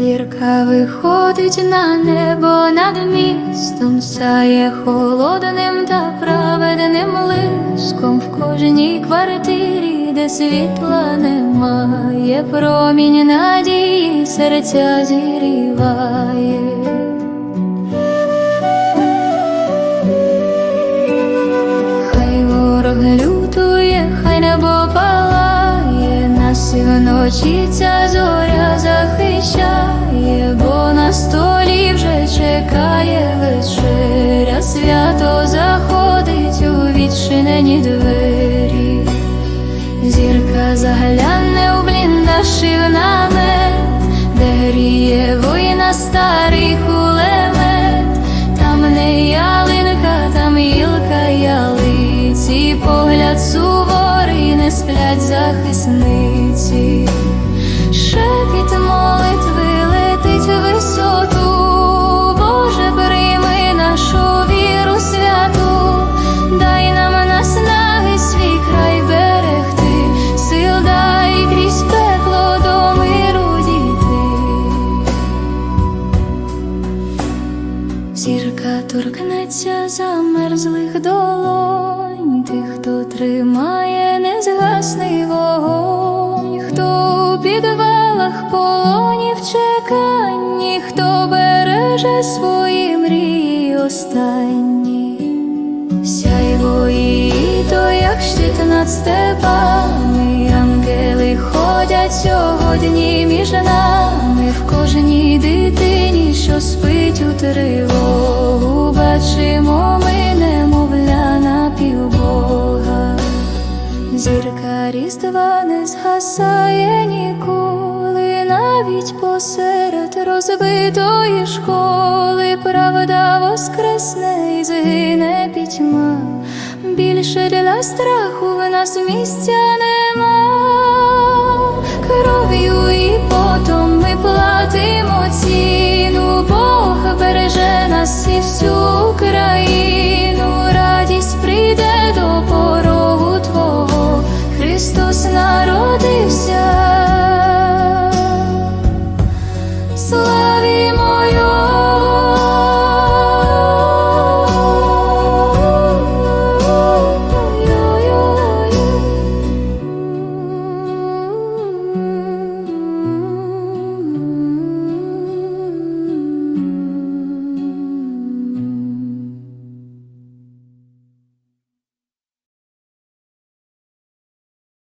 Зірка виходить на небо над містом, сяє холодним та праведним лиском в кожній квартирі, де світла немає, промінь надії серця зіріває. Хай ворог лютує, хай небо палає, нас і вночі ця зоря відчинені двері, зірка загляне у бліндаж і намет, де гріє воїна старий кулемет, там не ялинка, там гілка ялиці, погляд суворий, не сплять захисниці, торкнеться замерзлих долонь, тих, хто тримає незгасний вогонь, хто у підвалах полонів чеканні, хто береже свої мрії останні. Сяйво її, то як щит над степами, ангели ходять сьогодні між нами, в кожній дитині, що спить у тривогу, Зірка різдва не згасає ніколи, навіть посеред розбитої школи, правда воскресне і згине пітьма. Більше для страху в нас місця